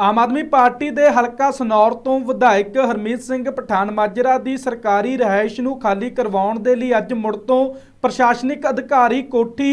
ਆਮ Aadmi party ਦੇ ਹਲਕਾ ਸਨੌਰ ਤੋਂ ਵਿਧਾਇਕ ਹਰਮੀਤ ਸਿੰਘ ਪਠਾਨ ਮਾਜਰਾ ਦੀ ਸਰਕਾਰੀ ਰਿਹਾਇਸ਼ ਨੂੰ ਖਾਲੀ ਕਰਵਾਉਣ ਦੇ ਲਈ ਅੱਜ ਮੁੜ ਤੋਂ ਪ੍ਰਸ਼ਾਸਨਿਕ ਅਧਿਕਾਰੀ ਕੋਠੀ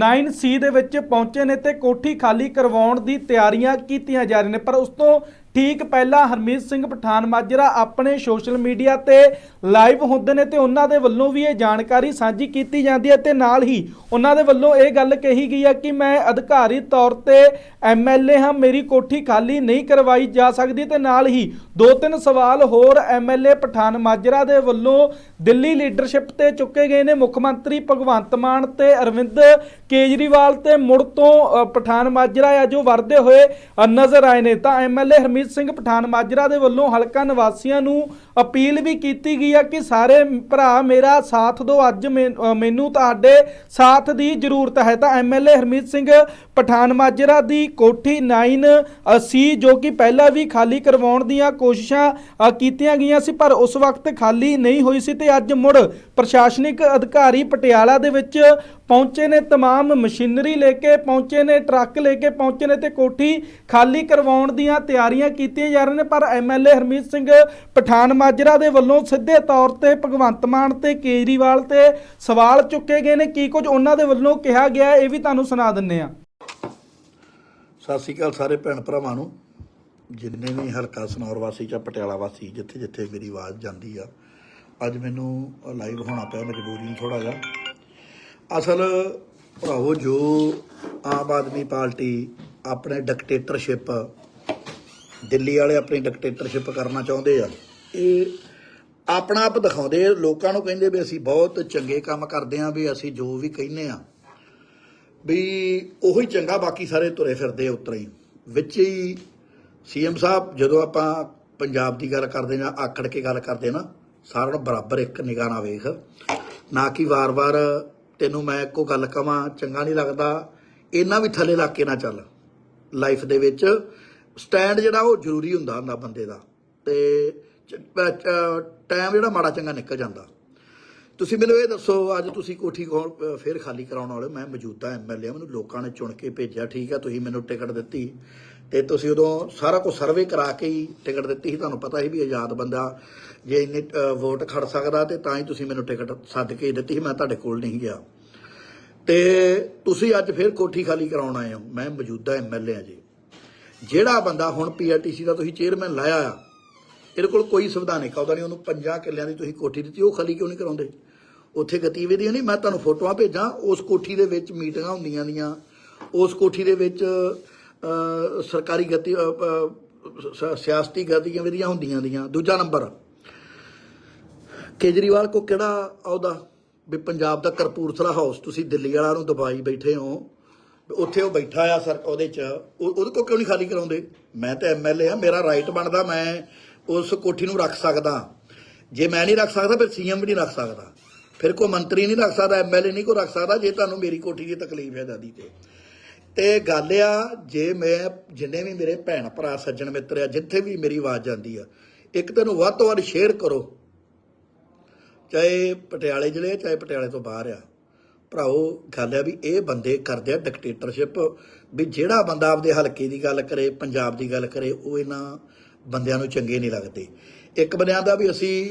9C ਦੇ ਵਿੱਚ ਪਹੁੰਚੇ ਨੇ ਤੇ ਕੋਠੀ ਖਾਲੀ ਕਰਵਾਉਣ ਦੀ ਤਿਆਰੀਆਂ ਕੀਤੀਆਂ ਜਾ ਰਹੀਆਂ ਨੇ। ਪਰ ਉਸ ਤੋਂ ਠੀਕ ਪਹਿਲਾਂ ਹਰਮੀਤ ਸਿੰਘ ਪਠਾਨ ਮਾਜਰਾ ਆਪਣੇ ਸੋਸ਼ਲ ਮੀਡੀਆ ਤੇ ਲਾਈਵ ਹੁੰਦੇ ਨੇ ਤੇ ਉਹਨਾਂ ਦੇ ਵੱਲੋਂ ਵੀ ਇਹ ਜਾਣਕਾਰੀ ਸਾਂਝੀ ਕੀਤੀ ਜਾਂਦੀ ਹੈ ਤੇ ਨਾਲ ਹੀ ਉਹਨਾਂ ਦੇ ਵੱਲੋਂ ਇਹ ਗੱਲ ਕਹੀ ਗਈ ਹੈ ਕਿ ਮੈਂ ਅਧਿਕਾਰੀ ਤੌਰ ਤੇ ਐਮਐਲਏ ਹਾਂ, ਮੇਰੀ ਕੋਠੀ ਖਾਲੀ ਨਹੀਂ ਕਰਵਾਈ ਜਾ ਸਕਦੀ ਤੇ ਨਾਲ ਹੀ ਦੋ ਤਿੰਨ ਸਵਾਲ ਹੋਰ ਐਮਐਲਏ ਪਠਾਨ ਮਾਜਰਾ ਦੇ ਵੱਲੋਂ ਦਿੱਲੀ ਲੀਡਰਸ਼ਿਪ ਤੇ ਚੁੱਕੇ ਗਏ ਨੇ, ਮੁੱਖ ਮੰਤਰੀ ਭਗਵੰਤ ਮਾਨ ਤੇ ਅਰਵਿੰਦ ਕੇਜਰੀਵਾਲ ਤੇ ਮੁੜ ਤੋਂ ਅ, ਪਠਾਨ ਮਾਜਰਾ ਆ ਜੋ ਵਰਦੇ ਹੋਏ ਨਜ਼ਰ ਆਏ ਨੇ। ਤਾਂ ਐਮਐਲਏ ਹਰਮੀਤ ਸਿੰਘ ਪਠਾਨ ਮਾਜਰਾ ਦੇ ਵੱਲੋਂ ਹਲਕਾ ਨਿਵਾਸੀਆਂ ਨੂੰ ਅਪੀਲ ਵੀ ਕੀਤੀ ਗਈ ਆ ਕਿ ਸਾਰੇ ਭਰਾ ਮੇਰਾ ਸਾਥ ਦਿਓ ਅੱਜ ਮੈ- ਅ, ਮੈਨੂੰ ਤੁਹਾਡੇ ਸਾਥ ਦੀ ਜ਼ਰੂਰਤ ਹੈ ਤਾਂ ਐਮਐਲਏ ਹਰਮੀਤ ਸਿੰਘ ਪਠਾਨ ਮਾਜਰਾ ਦੀ ਕੋਠੀ 9 ਸੀ ਜੋ ਕਿ ਪਹਿਲਾਂ ਵੀ ਖਾਲੀ ਕਰਵਾਉਣ ਦੀਆਂ ਕੋਸ਼ਿਸ਼ਾਂ ਅ, ਕੀਤੀਆਂ ਗਈਆਂ ਸੀ ਪਰ ਉਸ ਵਕਤ ਖਾਲੀ ਨਹੀਂ ਹੋਈ ਸੀ ਤੇ ਅੱਜ ਮੁੜ ਪ੍ਰਸ਼ਾਸਨਿਕ ਅਧਿਕਾਰੀ ਪਟਿਆਲਾ ਦੇ ਵਿੱਚ ਪਹੁੰਚੇ ਨੇ तमाम ਮਸ਼ੀਨਰੀ ਲੈ ਕੇ ਪਹੁੰਚੇ ਨੇ ਟਰੱਕ ਲੈ ਕੇ ਪਹੁੰਚੇ ਨੇ ਤੇ ਕੋਠੀ ਖਾਲੀ ਕਰਵਾਉਣ ਦੀਆਂ ਤਿਆਰੀਆਂ ਕੀਤੀਆਂ ਜਾ ਰਹੀਆਂ ਨੇ ਪਰ ਐਮਐਲਏ ਹਰਮੀਤ ਸਿੰਘ ਪਠਾਨ ਮਾਜਰਾ ਦੇ ਵੱਲੋਂ ਸਿੱਧੇ ਤੌਰ ਤੇ ਭਗਵੰਤ ਮਾਨ ਤੇ ਕੇਜਰੀਵਾਲ ਤੇ ਸਵਾਲ ਚੁੱਕੇ ਗਏ ਨੇ। ਕੀ ਕੁਝ ਉਹਨਾਂ ਦੇ ਵੱਲੋਂ ਕਿਹਾ ਗਿਆ ਇਹ ਵੀ ਤੁਹਾਨੂੰ ਸੁਣਾ ਦਿੰਨੇ ਆ ਸਤਿ ਸ਼੍ਰੀ ਅਕਾਲ ਸਾਰੇ ਭੈਣ ਭਰਾਵਾਂ ਨੂੰ। ਜਿੰਨੇ ਵੀ ਹਲਕਾ ਸਨੌਰ ਵਾਸੀ ਜਾਂ ਪਟਿਆਲਾ ਵਾਸੀ ਜਿੱਥੇ ਜਿੱਥੇ ਮੇਰੀ ਆਵਾਜ਼ ਜਾਂਦੀ ਆ, ਅੱਜ ਮੈਨੂੰ ਲਾਈਵ ਹੋਣਾ ਪਿਆ, ਮਜਬੂਰੀ ਨੂੰ ਥੋੜਾ ਜਿਹਾ। ਅਸਲ ਭਰਾਵੋ, ਜੋ ਆਮ ਆਦਮੀ ਪਾਰਟੀ ਆਪਣੇ ਡਿਕਟੇਟਰਸ਼ਿਪ ਦਿੱਲੀ ਵਾਲੇ ਆਪਣੀ ਡਿਕਟੇਟਰਸ਼ਿਪ ਕਰਨਾ ਚਾਹੁੰਦੇ ਆ ਇਹ ਆਪਣਾ ਆਪ ਦਿਖਾਉਂਦੇ ਲੋਕਾਂ ਨੂੰ ਕਹਿੰਦੇ ਵੀ ਅਸੀਂ ਬਹੁਤ ਚੰਗੇ ਕੰਮ ਕਰਦੇ ਆ, ਵੀ ਅਸੀਂ ਜੋ ਵੀ ਕਹਿੰਦੇ ਆ, ਵੀ ਉਹੀ ਚੰਗਾ ਬਾਕੀ ਸਾਰੇ ਤੁਰੇ ਫਿਰਦੇ ਆ ਉਤਰੇ ਹੀ। ਵਿੱਚ ਹੀ ਸੀਐਮ ਸਾਹਿਬ ਜਦੋਂ ਆਪਾਂ ਪੰਜਾਬ ਦੀ ਗੱਲ ਕਰਦੇ ਜਾਂ ਆਕੜ ਕੇ ਗੱਲ ਕਰਦੇ ਨਾ, ਸਾਰਿਆਂ ਨੂੰ ਬਰਾਬਰ ਇੱਕ ਨਿਗਾਹ ਨਾਲ ਵੇਖ। ਨਾ ਕਿ ਵਾਰ-ਵਾਰ ਤੈਨੂੰ ਮੈਂ ਇੱਕੋ ਗੱਲ ਕਵਾਂ, ਚੰਗਾ ਨਹੀਂ ਲੱਗਦਾ ਇਹਨਾਂ ਵੀ ਥੱਲੇ ਲੱਗ ਕੇ ਨਾ ਚੱਲ। ਲਾਈਫ ਦੇ ਵਿੱਚ ਸਟੈਂਡ ਜਿਹੜਾ ਉਹ ਜ਼ਰੂਰੀ ਹੁੰਦਾ ਹੁੰਦਾ ਬੰਦੇ ਦਾ। ਤੇ ਟਾਈਮ ਜਿਹੜਾ ਮਾੜਾ ਚੰਗਾ ਨਿਕਲ ਜਾਂਦਾ। ਤੁਸੀਂ ਮੈਨੂੰ ਇਹ ਦੱਸੋ ਅੱਜ ਤੁਸੀਂ ਕੋਠੀ ਕੋਲ ਅ, ਫੇਰ ਖਾਲੀ ਕਰਾਉਣ ਵਾਲੇ ਹੋ। ਮੈਂ ਮੌਜੂਦਾ ਐਮਐਲਏ ਮੈਨੂੰ ਲੋਕਾਂ ਨੇ ਚੁਣ ਕੇ ਭੇਜਿਆ ਠੀਕ ਆ ਤੁਸੀਂ ਮੈਨੂੰ ਟਿਕਟ ਦਿੱਤੀ। ਤੇ ਤੁਸੀਂ ਉਦੋਂ ਸਾਰਾ ਕੁਝ ਸਰਵੇ ਕਰਾ ਕੇ ਹੀ ਟਿਕਟ ਦਿੱਤੀ ਸੀ। ਤੁਹਾਨੂੰ ਪਤਾ ਸੀ ਵੀ ਆਜ਼ਾਦ ਬੰਦਾ ਜੇ ਇੰਨੇ ਵੋਟ ਖੜ ਸਕਦਾ ਤੇ ਤਾਂ ਹੀ ਤੁਸੀਂ ਮੈਨੂੰ ਟਿਕਟ ਸੱਦ ਕੇ ਦਿੱਤੀ ਸੀ ਮੈਂ ਤੁਹਾਡੇ ਕੋਲ ਨਹੀਂ ਗਿਆ। ਤੇ ਤੁਸੀਂ ਅੱਜ ਫੇਰ ਕੋਠੀ ਖਾਲੀ ਕਰਾਉਣ ਆਏ ਹੋ। ਮੈਂ ਮੌਜੂਦਾ ਐਮਐਲਏ ਆ ਜੀ। ਜਿਹੜਾ ਬੰਦਾ ਹੁਣ ਪੀਆਰਟੀਸੀ ਦਾ ਤੁਸੀਂ ਚੇਅਰਮੈਨ ਲਾਇਆ ਆ ਇਹਦੇ ਕੋਲ ਕੋਈ ਸੰਵਿਧਾਨਿਕ ਅਹੁਦਾ ਨਹੀਂ ਉਹਨੂੰ ਪੰਜਾਂ ਕਿੱਲਿਆਂ ਦੀ ਤੁਸੀਂ ਕੋਠੀ ਦਿੱਤੀ, ਉਹ ਖਾਲੀ ਕਿਉਂ ਨਹੀਂ ਕਰਾਉਂਦੇ? ਉੱਥੇ ਗਤੀਵਿਧੀਆਂ ਨਹੀਂ, ਮੈਂ ਤੁਹਾਨੂੰ ਫੋਟੋਆਂ ਭੇਜਾਂ, ਉਸ ਕੋਠੀ ਦੇ ਵਿੱਚ ਮੀਟਿੰਗਾਂ ਹੁੰਦੀਆਂ ਦੀਆਂ ਉਸ ਕੋਠੀ ਦੇ ਵਿੱਚ ਸਰਕਾਰੀ ਗਤੀ ਸਿਆਸਤੀ ਗਤੀਵਿਧੀਆਂ ਹੁੰਦੀਆਂ ਦੀਆਂ ਦੂਜਾ ਨੰਬਰ, ਕੇਜਰੀਵਾਲ ਕੋ ਕਿਹੜਾ ਅਹੁਦਾ? ਵੀ ਪੰਜਾਬ ਦਾ ਕਰਪੂਰਥਲਾ ਹਾਊਸ, ਤੁਸੀਂ ਦਿੱਲੀ ਵਾਲਾ ਨੂੰ ਦਬਾਈ ਬੈਠੇ ਹੋ ਉੱਥੇ ਉਹ ਬੈਠਾ ਆ ਸਰ, ਉਹਦੇ ਚ, ਉਹ- ਉਹਦੇ ਕੋ ਕਿਉਂ ਨਹੀਂ ਖਾਲੀ ਕਰਾਉਂਦੇ? ਮੈਂ ਤਾਂ ਐਮਐਲਏ ਆ, ਮੇਰਾ ਰਾਈਟ ਬਣਦਾ, ਮੈਂ ਉਸ ਕੋਠੀ ਨੂੰ ਰੱਖ ਸਕਦਾ। ਜੇ ਮੈਂ ਨਹੀਂ ਰੱਖ ਸਕਦਾ, ਫਿਰ ਸੀਐਮ ਵੀ ਨਹੀਂ ਰੱਖ ਸਕਦਾ। ਫਿਰ ਕੋਈ ਮੰਤਰੀ ਨਹੀਂ ਰੱਖ ਸਕਦਾ ਐਮਐਲਏ ਨਹੀਂ ਕੋ ਰੱਖ ਸਕਦਾ, ਜੇ ਤੁਹਾਨੂੰ ਮੇਰੀ ਕੋਠੀ ਦੀ ਤਕਲੀਫ ਹੈ ਦਾਦੀ ਤੇ। ਤੇ ਗੱਲ ਆ, ਜੇ ਮੈਂ ਜਿੰਨੇ ਵੀ ਮੇਰੇ ਭੈਣ ਭਰਾ, ਸੱਜਣ ਮਿੱਤਰ ਆ, ਜਿੱਥੇ ਵੀ ਮੇਰੀ ਆਵਾਜ਼ ਜਾਂਦੀ ਆ, ਇੱਕ ਤੈਨੂੰ ਵੱਧ ਤੋਂ ਵੱਧ ਸ਼ੇਅਰ ਕਰੋ। ਚਾਹੇ ਪਟਿਆਲੇ ਜ਼ਿਲ੍ਹੇ, ਚਾਹੇ ਪਟਿਆਲੇ ਤੋਂ ਬਾਹਰ ਆ। ਭਰਾਓ, ਗੱਲ ਆ ਵੀ ਇਹ ਬੰਦੇ ਕਰਦੇ ਆ ਡਿਕਟੇਟਰਸ਼ਿਪ ਵੀ ਜਿਹੜਾ ਬੰਦਾ ਆਪਦੇ ਹਲਕੇ ਦੀ ਗੱਲ ਕਰੇ, ਪੰਜਾਬ ਦੀ ਗੱਲ ਕਰੇ, ਉਹ ਇਹਨਾਂ ਬੰਦਿਆਂ ਨੂੰ ਚੰਗੇ ਨਹੀਂ ਲੱਗਦੇ। ਇੱਕ ਬੰਦਿਆਂ ਦਾ ਵੀ ਅਸੀਂ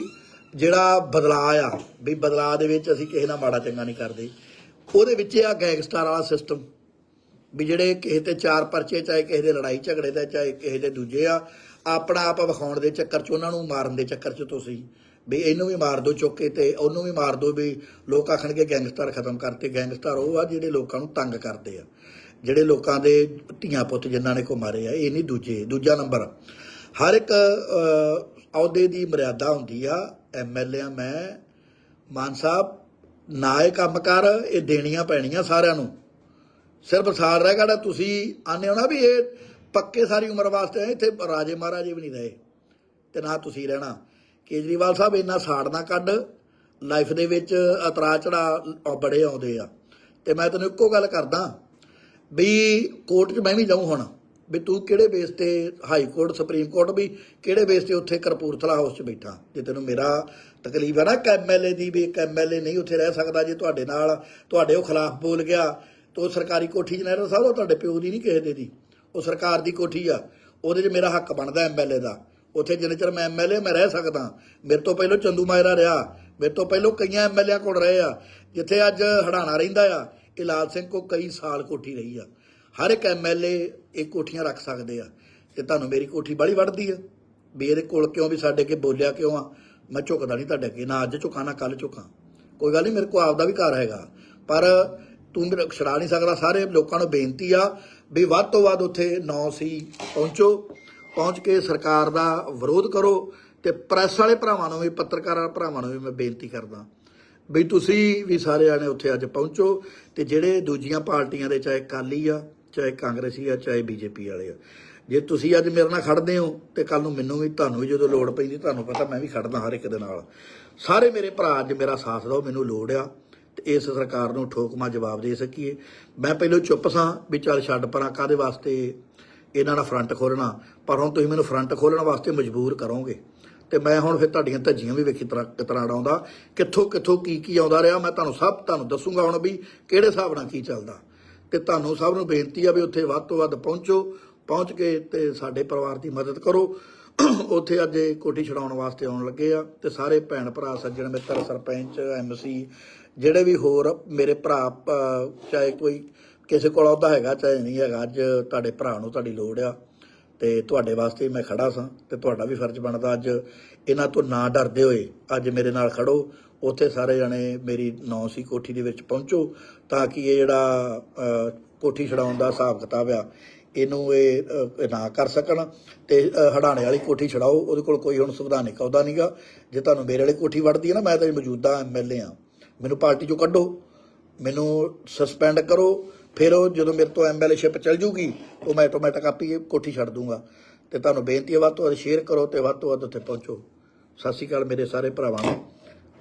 ਜਿਹੜਾ ਬਦਲਾਅ ਆ, ਵੀ ਬਦਲਾਅ ਦੇ ਵਿੱਚ ਅਸੀਂ ਕਿਸੇ ਨਾਲ ਮਾੜਾ ਚੰਗਾ ਨਹੀਂ ਕਰਦੇ। ਉਹਦੇ ਵਿੱਚ ਆ ਗੈਂਗਸਟਰ ਵਾਲਾ ਸਿਸਟਮ ਵੀ ਜਿਹੜੇ ਕਿਸੇ ਤੇ ਚਾਰ ਪਰਚੇ, ਚਾਹੇ ਕਿਸੇ ਦੇ ਲੜਾਈ ਝਗੜੇ ਦਾ, ਚਾਹੇ ਕਿਸੇ ਦੇ ਦੂਜੇ ਆ, ਆਪਣਾ ਆਪ ਵਿਖਾਉਣ ਦੇ ਚੱਕਰ 'ਚ, ਉਹਨਾਂ ਨੂੰ ਮਾਰਨ ਦੇ ਚੱਕਰ 'ਚ ਤੁਸੀਂ, ਵੀ ਇਹਨੂੰ ਵੀ ਮਾਰ ਦਿਓ ਚੁੱਕ ਕੇ ਤੇ, ਉਹਨੂੰ ਵੀ ਮਾਰ ਦਿਓ ਵੀ ਲੋਕ ਆਖਣਗੇ ਗੈਂਗਸਟਰ ਖਤਮ ਕਰਤੇ। ਗੈਂਗਸਟਰ ਉਹ ਆ ਜਿਹੜੇ ਲੋਕਾਂ ਨੂੰ ਤੰਗ ਕਰਦੇ ਆ। ਜਿਹੜੇ ਲੋਕਾਂ ਦੇ ਧੀਆਂ ਪੁੱਤ ਜਿਨ੍ਹਾਂ ਨੇ ਕੋ ਮਾਰੇ ਆ, ਇਹ ਨਹੀਂ ਦੂਜੇ, ਦੂਜਾ ਨੰਬਰ। ਹਰ ਇੱਕ ਅਹੁਦੇ ਦੀ ਮਰਿਆਦਾ ਹੁੰਦੀ ਆ। ਐਮਐਲਏ ਆ, ਮੈਂ, ਮਾਨ ਸਾਹਿਬ, ਨਾ ਇਹ ਕੰਮ ਕਰ, ਇਹ ਦੇਣੀਆਂ ਪੈਣੀਆਂ ਸਾਰਿਆਂ ਨੂੰ। ਸਿਰਫ ਸਾਲ ਰਹਿ ਗਿਆ, ਤੁਸੀਂ ਆਨੇ ਹੋ ਨਾ ਵੀ ਇਹ ਪੱਕੇ ਸਾਰੀ ਉਮਰ ਵਾਸਤੇ ਇੱਥੇ ਰਾਜੇ ਮਹਾਰਾਜੇ ਵੀ ਨਹੀਂ ਰਹੇ। ਤੇ ਨਾ ਤੁਸੀਂ ਰਹਿਣਾ। ਕੇਜਰੀਵਾਲ ਸਾਹਿਬ, ਇੰਨਾ ਸਾੜ ਨਾ ਕੱਢ, ਲਾਈਫ ਦੇ ਵਿੱਚ ਅਤਰਾ ਚੜਾ ਬੜੇ ਆਉਂਦੇ ਆ। ਤੇ ਮੈਂ ਤੈਨੂੰ ਇੱਕੋ ਗੱਲ ਕਰਦਾ ਵੀ ਕੋਰਟ 'ਚ ਮੈਂ ਵੀ ਜਾਊਂ ਹੁਣ। ਵੀ ਤੂੰ ਕਿਹੜੇ ਬੇਸ ਤੇ ਹਾਈ ਕੋਰਟ ਸੁਪਰੀਮ ਕੋਰਟ ਵੀ ਕਿਹੜੇ ਬੇਸ ਤੇ ਉੱਥੇ ਕਰਪੂਰਥਲਾ ਹਾਊਸ 'ਚ ਬੈਠਾ? ਜੇ ਤੈਨੂੰ ਮੇਰਾ ਤਕਲੀਫ ਹੈ ਨਾ ਕਿ ਐਮਐਲਏ ਦੀ ਵੀ ਇੱਕ ਐਮਐਲਏ ਨਹੀਂ ਉੱਥੇ ਰਹਿ ਸਕਦਾ, ਜੇ ਤੁਹਾਡੇ ਨਾਲ ਤੁਹਾਡੇ ਉਹ ਖਿਲਾਫ ਬੋਲ ਗਿਆ, ਤਾਂ ਉਹ ਸਰਕਾਰੀ ਕੋਠੀ 'ਚ ਨਹੀਂ ਰਹਿ ਉਹ ਤੁਹਾਡੇ ਪਿਓ ਦੀ ਨਹੀਂ ਕਿਸੇ ਦੇ ਦੀ। ਉਹ ਸਰਕਾਰ ਦੀ ਕੋਠੀ ਆ। ਉਹਦੇ 'ਚ ਮੇਰਾ ਹੱਕ ਬਣਦਾ ਐਮਐਲਏ ਦਾ। ਉੱਥੇ ਜਿੰਨੇ ਚਿਰ ਮੈਂ ਐਮਐਲਏ ਮੈਂ ਰਹਿ ਸਕਦਾ, ਮੇਰੇ ਤੋਂ ਪਹਿਲਾਂ ਚੰਦੂ ਮਾਇਰਾ ਰਿਹਾ, ਮੇਰੇ ਤੋਂ ਪਹਿਲਾਂ ਕਈਆਂ ਐਮਐਲਏ ਕੋਲ ਰਹੇ ਆ। ਜਿੱਥੇ ਅੱਜ ਹੜਾਣਾ ਰਹਿੰਦਾ ਆ, ਇਹ ਲਾਲ ਸਿੰਘ ਕੋ ਕਈ ਸਾਲ ਕੋਠੀ ਰਹੀ ਆ। ਹਰ ਇੱਕ ਐਮਐਲਏ ਇਹ ਕੋਠੀਆਂ ਰੱਖ ਸਕਦੇ ਆ ਤੇ ਤੁਹਾਨੂੰ ਮੇਰੀ ਕੋਠੀ ਬੜੀ ਵੱਢਦੀ ਆ। ਵੀ ਇਹਦੇ ਕੋਲ ਕਿਉਂ ਵੀ ਸਾਡੇ ਅੱਗੇ ਬੋਲਿਆ ਕਿਉਂ ਆ? ਮੈਂ ਝੁਕਦਾ ਨਹੀਂ ਤੁਹਾਡੇ ਅੱਗੇ, ਨਾ ਅੱਜ ਝੁਕਾਂ, ਨਾ ਕੱਲ ਝੁਕਾਂ। ਕੋਈ ਗੱਲ ਨਹੀਂ, ਮੇਰੇ ਕੋਲ ਆਪਦਾ ਵੀ ਘਰ ਹੈਗਾ। ਪਰ ਤੂੰ ਮੇਰੇ ਛੜਾ ਨਹੀਂ ਸਕਦਾ, ਸਾਰੇ ਲੋਕਾਂ ਨੂੰ ਬੇਨਤੀ ਆ ਵੀ ਵੱਧ ਤੋਂ ਵੱਧ ਉੱਥੇ ਨੌ ਸੀ ਪਹੁੰਚੋ, ਪਹੁੰਚ ਕੇ ਸਰਕਾਰ ਦਾ ਵਿਰੋਧ ਕਰੋ ਤੇ ਪ੍ਰੈਸ ਵਾਲੇ ਭਰਾਵਾਂ ਨੂੰ ਵੀ, ਪੱਤਰਕਾਰਾਂ ਭਰਾਵਾਂ ਨੂੰ ਵੀ ਮੈਂ ਬੇਨਤੀ ਕਰਦਾ ਵੀ ਤੁਸੀਂ ਵੀ ਸਾਰੇ ਆਣੇ ਉੱਥੇ ਅੱਜ ਪਹੁੰਚੋ ਤੇ ਜਿਹੜੇ ਦੂਜੀਆਂ ਪਾਰਟੀਆਂ ਦੇ, ਚਾਹੇ ਕਾਲੀ ਆ ਚਾਹੇ ਕਾਂਗਰਸੀ ਆ, ਚਾਹੇ ਬੀਜੇਪੀ ਵਾਲੇ ਆ। ਜੇ ਤੁਸੀਂ ਅੱਜ ਮੇਰੇ ਨਾਲ ਖੜਦੇ ਹੋ ਤੇ ਕੱਲ ਨੂੰ ਮੈਨੂੰ ਵੀ ਤੁਹਾਨੂੰ ਵੀ ਜਦੋਂ ਲੋੜ ਪੈਂਦੀ, ਤੁਹਾਨੂੰ ਪਤਾ ਮੈਂ ਵੀ ਖੜਦਾ ਹਰ ਇੱਕ ਦੇ ਨਾਲ। ਸਾਰੇ ਮੇਰੇ ਭਰਾ ਅੱਜ ਮੇਰਾ ਸਾਥ ਦਿਓ, ਮੈਨੂੰ ਲੋੜ ਆ ਤੇ ਇਸ ਸਰਕਾਰ ਨੂੰ ਠੋਕਮਾ ਜਵਾਬ ਦੇ ਸਕੀਏ। ਮੈਂ ਪਹਿਲਾਂ ਚੁੱਪ ਸਾਂ ਵੀ ਚੱਲ ਛੱਡ ਪਰਾਂ ਕਾਦੇ ਵਾਸਤੇ ਇਹਨਾਂ ਦਾ ਫਰੰਟ ਖੋਲਣਾ ਪਰ ਹੁਣ ਤੁਸੀਂ ਮੈਨੂੰ ਫਰੰਟ ਖੋਲਣ ਵਾਸਤੇ ਮਜਬੂਰ ਕਰੋਗੇ। ਤੇ ਮੈਂ ਹੁਣ ਫਿਰ ਤੁਹਾਡੀਆਂ ਧੱਜੀਆਂ ਵੀ ਵੇਖੀ ਤਰ੍ਹਾਂ ਕਿਤਰਾ ਆਉਂਦਾ ਕਿੱਥੋਂ ਕਿੱਥੋਂ ਕੀ ਕੀ ਆਉਂਦਾ ਰਿਹਾ, ਮੈਂ ਤੁਹਾਨੂੰ ਸਭ ਤੁਹਾਨੂੰ ਦੱਸੂਗਾ ਹੁਣ ਵੀ ਕਿਹੜੇ ਹਿਸਾਬ ਨਾਲ ਕੀ ਚੱਲਦਾ। ਤੇ ਤੁਹਾਨੂੰ ਸਭ ਨੂੰ ਬੇਨਤੀ ਆ ਵੀ ਉੱਥੇ ਵੱਧ ਤੋਂ ਵੱਧ ਪਹੁੰਚੋ, ਪਹੁੰਚ ਕੇ ਤੇ ਸਾਡੇ ਪਰਿਵਾਰ ਦੀ ਮਦਦ ਕਰੋ। ਉੱਥੇ ਅੱਜ ਇਹ ਕੋਠੀ ਛਡਾਉਣ ਵਾਸਤੇ ਆਉਣ ਲੱਗੇ ਆ ਤੇ ਸਾਰੇ ਭੈਣ ਭਰਾ, ਸੱਜਣ ਮਿੱਤਰ, ਸਰਪੰਚ ਐਮਸੀ ਜਿਹੜੇ ਵੀ ਹੋਰ ਮੇਰੇ ਭਰਾ ਚਾਹੇ ਕੋਈ ਕਿਸੇ ਕੋਲ ਆਉਂਦਾ ਹੈਗਾ, ਚਾਹੇ ਨਹੀਂ ਹੈਗਾ, ਅੱਜ ਤੁਹਾਡੇ ਭਰਾ ਨੂੰ ਤੁਹਾਡੀ ਲੋੜ ਆ। ਤੇ ਤੁਹਾਡੇ ਵਾਸਤੇ ਮੈਂ ਖੜਾ ਸਾਂ ਤੇ ਤੁਹਾਡਾ ਵੀ ਫਰਜ਼ ਬਣਦਾ ਅੱਜ ਇਹਨਾਂ ਤੋਂ ਨਾ ਡਰਦੇ ਹੋਏ ਅੱਜ ਮੇਰੇ ਨਾਲ ਖੜੋ, ਉੱਥੇ ਸਾਰੇ ਜਣੇ ਮੇਰੀ ਨੌ ਸੀ ਕੋਠੀ ਦੇ ਵਿੱਚ ਪਹੁੰਚੋ ਤਾਂ ਕਿ ਇਹ ਜਿਹੜਾ ਕੋਠੀ ਛਡਾਉਣ ਦਾ ਹਿਸਾਬ ਕਿਤਾਬ ਆ, ਇਹਨੂੰ ਇਹ ਨਾ ਕਰ ਸਕਣ ਤੇ ਹੜਾਣੇ ਵਾਲੀ ਕੋਠੀ ਛਡਾਓ, ਉਹਦੇ ਕੋਲ ਕੋਈ ਹੁਣ ਸੰਵਿਧਾਨਿਕ ਅਹੁਦਾ ਨਹੀਂਗਾ ਜੇ ਤੁਹਾਨੂੰ ਮੇਰੇ ਵਾਲੀ ਕੋਠੀ ਵੜਦੀ ਹੈ ਨਾ, ਮੈਂ ਤਾਂ ਮੌਜੂਦਾ ਐਮਐਲਏ ਆ ਮੈਨੂੰ ਪਾਰਟੀ ਚੋਂ ਕੱਢੋ, ਮੈਨੂੰ ਸਸਪੈਂਡ ਕਰੋ ਫਿਰ ਉਹ ਜਦੋਂ ਮੇਰੇ ਤੋਂ ਐਮਐਲਏ ਸ਼ਿਪ ਚੱਲ ਜੂਗੀ, ਉਹ ਮੈਂ ਆਟੋਮੈਟਿਕ ਆਪੀ ਇਹ ਕੋਠੀ ਛੱਡ ਦੂੰਗਾ। ਤੇ ਤੁਹਾਨੂੰ ਬੇਨਤੀ ਹੈ, ਵੱਧ ਤੋਂ ਵੱਧ ਸ਼ੇਅਰ ਕਰੋ ਤੇ ਵੱਧ ਤੋਂ ਵੱਧ ਉੱਥੇ ਪਹੁੰਚੋ। ਸਤਿ ਸ਼੍ਰੀ ਅਕਾਲ ਮੇਰੇ ਸਾਰੇ ਭਰਾਵਾਂ ਨੂੰ।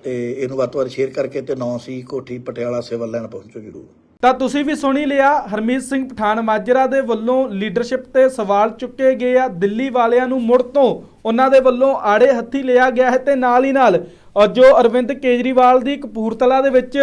ਤੇ ਇਹਨੂੰ ਵੱਧ ਤੋਂ ਵੱਧ ਸ਼ੇਅਰ ਕਰਕੇ ਤੇ 9 ਸੀ ਕੋਠੀ ਪਟਿਆਲਾ ਸਿਵਲ ਲਾਈਨ ਪਹੁੰਚੋ ਜਰੂਰ। ਤਾਂ ਤੁਸੀਂ ਵੀ ਸੁਣੀ ਲਿਆ, ਹਰਮੀਤ ਸਿੰਘ ਪਠਾਨ ਮਾਜਰਾ ਦੇ ਵੱਲੋਂ ਲੀਡਰਸ਼ਿਪ ਤੇ ਸਵਾਲ ਚੁੱਕੇ ਗਏ ਆ। ਦਿੱਲੀ ਵਾਲਿਆਂ ਨੂੰ ਮੁੜ ਤੋਂ ਉਹਨਾਂ ਦੇ ਵੱਲੋਂ ਆੜੇ ਹੱਥੀ ਲਿਆ ਗਿਆ ਹੈ ਤੇ ਨਾਲ ਹੀ ਨਾਲ ਜੋ ਅਰਵਿੰਦ ਕੇਜਰੀਵਾਲ ਦੀ ਕਪੂਰਤਲਾ ਦੇ ਵਿੱਚ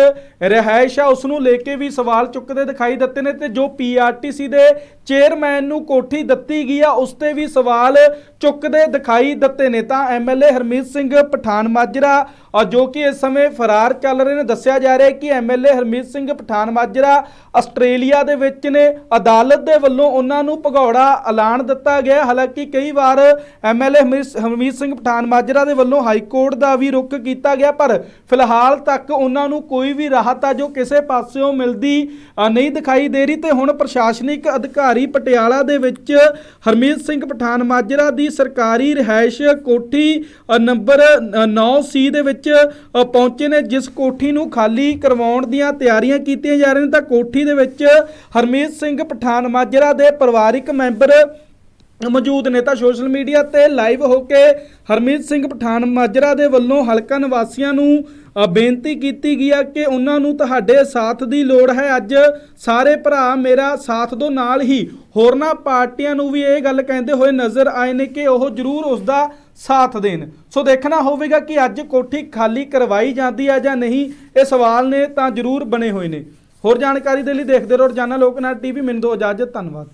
ਰਿਹਾਇਸ਼ ਆ, ਉਸ ਨੂੰ ਲੈ ਕੇ ਵੀ ਸਵਾਲ ਚੁੱਕਦੇ ਦਿਖਾਈ ਦਿੱਤੇ ਨੇ ਤੇ ਜੋ ਪੀਆਰਟੀਸੀ ਦੇ ਚੇਅਰਮੈਨ ਨੂੰ ਕੋਠੀ ਦਿੱਤੀ ਗਈ ਆ, ਉਸ ਤੇ ਵੀ ਸਵਾਲ ਚੁੱਕਦੇ ਦਿਖਾਈ ਦਿੱਤੇ ਨੇ। ਤਾਂ ਐਮਐਲਏ ਹਰਮੀਤ ਸਿੰਘ ਪਠਾਨ ਮਾਜਰਾ ਜੋ ਕਿ ਇਸ ਸਮੇਂ ਫਰਾਰ ਚੱਲ ਰਹੇ ਨੇ, ਦੱਸਿਆ ਜਾ ਰਿਹਾ ਹੈ ਕਿ ਐਮਐਲਏ ਹਰਮੀਤ ਸਿੰਘ ਪਠਾਨ ਮਾਜਰਾ ਆਸਟ੍ਰੇਲੀਆ ਦੇ ਵਿੱਚ ਨੇ। ਅਦਾਲਤ ਦੇ ਵੱਲੋਂ ਉਹਨਾਂ ਨੂੰ ਭਗੌੜਾ ਐਲਾਨ ਦਿੱਤਾ ਗਿਆ। ਹਾਲਾਂਕਿ ਕਈ ਵਾਰ ਐਮਐਲਏ ਹਰਮੀਤ ਸਿੰਘ ਪਠਾਨ ਮਾਜਰਾ ਦੇ ਵੱਲੋਂ ਹਾਈ ਕੋਰਟ ਦਾ ਵੀ ਰੁਖ ਕੀਤਾ ਗਿਆ, ਪਰ ਫਿਲਹਾਲ ਤੱਕ ਉਹਨਾਂ ਨੂੰ ਕੋਈ ਵੀ ਰਾਹਤ ਆ ਜੋ ਕਿਸੇ ਪਾਸਿਓਂ ਮਿਲਦੀ ਨਹੀਂ ਦਿਖਾਈ ਦੇ ਰਹੀ। ਤੇ ਹੁਣ ਪ੍ਰਸ਼ਾਸਨਿਕ ਅਧਿਕਾਰੀ ਪਟਿਆਲਾ ਦੇ ਵਿੱਚ ਹਰਮੀਤ ਸਿੰਘ ਪਠਾਨ ਮਾਜਰਾ ਦੀ ਸਰਕਾਰੀ ਰਿਹਾਇਸ਼ ਕੋਠੀ ਨੰਬਰ 9 ਸੀ ਦੇ ਵਿੱਚ ਪਹੁੰਚੇ ਨੇ, ਜਿਸ ਕੋਠੀ ਨੂੰ ਖਾਲੀ ਕਰਵਾਉਣ ਦੀਆਂ ਤਿਆਰੀਆਂ ਕੀਤੀਆਂ ਜਾ ਰਹੀਆਂ ਨੇ। ਤਾਂ ਕੋਠੀ ਦੇ ਵਿੱਚ ਹਰਮੀਤ ਸਿੰਘ ਪਠਾਨ ਮਾਜਰਾ ਦੇ ਪਰਿਵਾਰਿਕ ਮੈਂਬਰ ਮੌਜੂਦ ਨੇ ਤਾਂ ਸੋਸ਼ਲ ਮੀਡੀਆ ਤੇ ਲਾਈਵ ਹੋ ਕੇ ਹਰਮੀਤ ਸਿੰਘ ਪਠਾਨ ਮਾਜਰਾ ਦੇ ਵੱਲੋਂ ਹਲਕਾ ਨਿਵਾਸੀਆਂ ਨੂੰ ਬੇਨਤੀ ਕੀਤੀ ਗਈ ਆ ਕਿ ਉਹਨਾਂ ਨੂੰ ਤੁਹਾਡੇ ਸਾਥ ਦੀ ਲੋੜ ਹੈ। ਅੱਜ ਸਾਰੇ ਭਰਾ ਮੇਰਾ ਸਾਥ ਦੋ ਨਾਲ ਹੀ ਹੋਰਨਾਂ ਪਾਰਟੀਆਂ ਨੂੰ ਵੀ ਇਹ ਗੱਲ ਕਹਿੰਦੇ ਹੋਏ ਨਜ਼ਰ ਆਏ ਨੇ ਕਿ ਉਹ ਜ਼ਰੂਰ ਉਸ ਦਾ ਸਾਥ ਦੇਣ। ਸੋ ਦੇਖਣਾ ਹੋਵੇਗਾ ਕਿ ਅੱਜ ਕੋਠੀ ਖਾਲੀ ਕਰਵਾਈ ਜਾਂਦੀ ਹੈ ਜਾਂ ਨਹੀਂ। ਇਹ ਸਵਾਲ ਨੇ ਤਾਂ ਜ਼ਰੂਰ ਬਣੇ ਹੋਏ ਨੇ। ਹੋਰ ਜਾਣਕਾਰੀ ਦੇ ਲਈ ਦੇਖਦੇ ਰਹੋ ਰੋਜ਼ਾਨਾ ਲੋਕਨਾਥ ਟੀਵੀ। ਮੈਨੂੰ ਦਿਓ ਇਜਾਜ਼ਤ, ਧੰਨਵਾਦ।